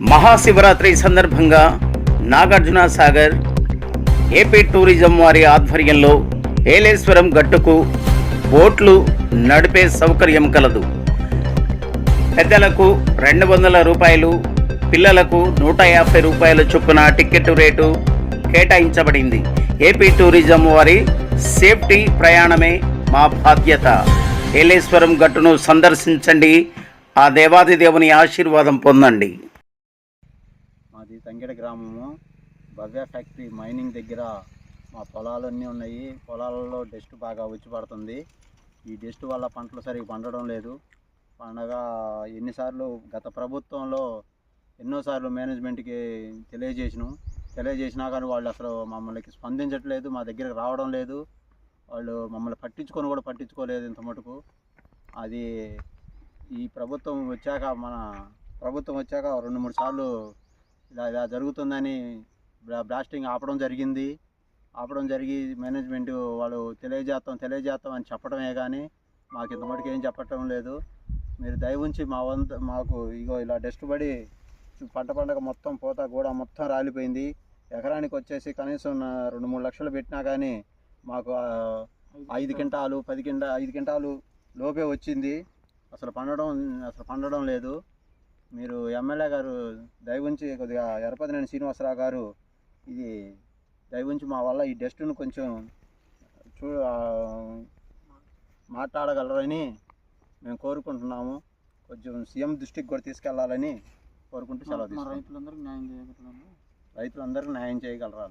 మహాశివరాత్రి సందర్భంగా Nagarjuna Sagar AP tourism వారి ఆధ్వర్యంలో ఏలేశ్వరం గట్టుకు బోట్లు నడిపే సౌకర్యం కలదు. పెద్దలకు రెండు వందల రూపాయలు పిల్లలకు నూట యాభై రూపాయల చొప్పున టికెట్ రేటు కేటాయించబడింది. ఏపీ టూరిజం వారి సేఫ్టీ ప్రయాణమే మా బాధ్యత. ఏలేశ్వరం గట్టును సందర్శించండి. ఆ దేవాది దేవుని ఆశీర్వాదం పొందండి. మాది తంగిడ గ్రామము. భవ్య ఫ్యాక్టరీ మైనింగ్ దగ్గర మా పొలాలన్నీ ఉన్నాయి. పొలాలలో డస్ట్ బాగా వచ్చి పడుతుంది. ఈ డస్ట్ వల్ల పంటలు సరిగ్గా పండడం లేదు. పండగ ఎన్నిసార్లు గత ప్రభుత్వంలో ఎన్నోసార్లు మేనేజ్మెంట్కి తెలియజేసినాం. తెలియజేసినా కానీ వాళ్ళు అసలు మమ్మల్ని స్పందించట్లేదు మా దగ్గరకు రావడం లేదు. వాళ్ళు మమ్మల్ని పట్టించుకొని కూడా పట్టించుకోలేదు ఇంత మటుకు. అది ఈ ప్రభుత్వం వచ్చాక మన ప్రభుత్వం వచ్చాక రెండు మూడు సార్లు ఇలా ఇలా జరుగుతుందని బ్లాస్టింగ్ ఆపడం జరిగింది. ఆపడం జరిగి మేనేజ్మెంట్ వాళ్ళు తెలియజేస్తాం తెలియజేస్తాం అని చెప్పడమే కానీ మాకు ఇంత ఏం చెప్పటం లేదు. మీరు దయ ఉంచి మా వంతు మాకు ఇగో ఇలా డస్ట్ పడి పంట పండగ మొత్తం పోత కూడా మొత్తం రాలిపోయింది. ఎకరానికి వచ్చేసి కనీసం రెండు మూడు లక్షలు పెట్టినా కానీ మాకు ఐదు క్వింటాలు పది కింటా ఐదు క్వింటాలు లోపే వచ్చింది. అసలు పండడం అసలు పండడం లేదు. మీరు ఎమ్మెల్యే గారు దయవుంచి కొద్దిగా ఎరపతినేని శ్రీనివాసరావు గారు ఇది దయవుంచి మా వల్ల ఈ డస్ట్ను కొంచెం చూ మాట్లాడగలరని మేము కోరుకుంటున్నాము. కొంచెం సీఎం దృష్టికి కూడా తీసుకెళ్ళాలని కోరుకుంటూ సెలవు రైతులందరికీ న్యాయం చేయగలరు? రైతులందరికీ న్యాయం చేయగలరా?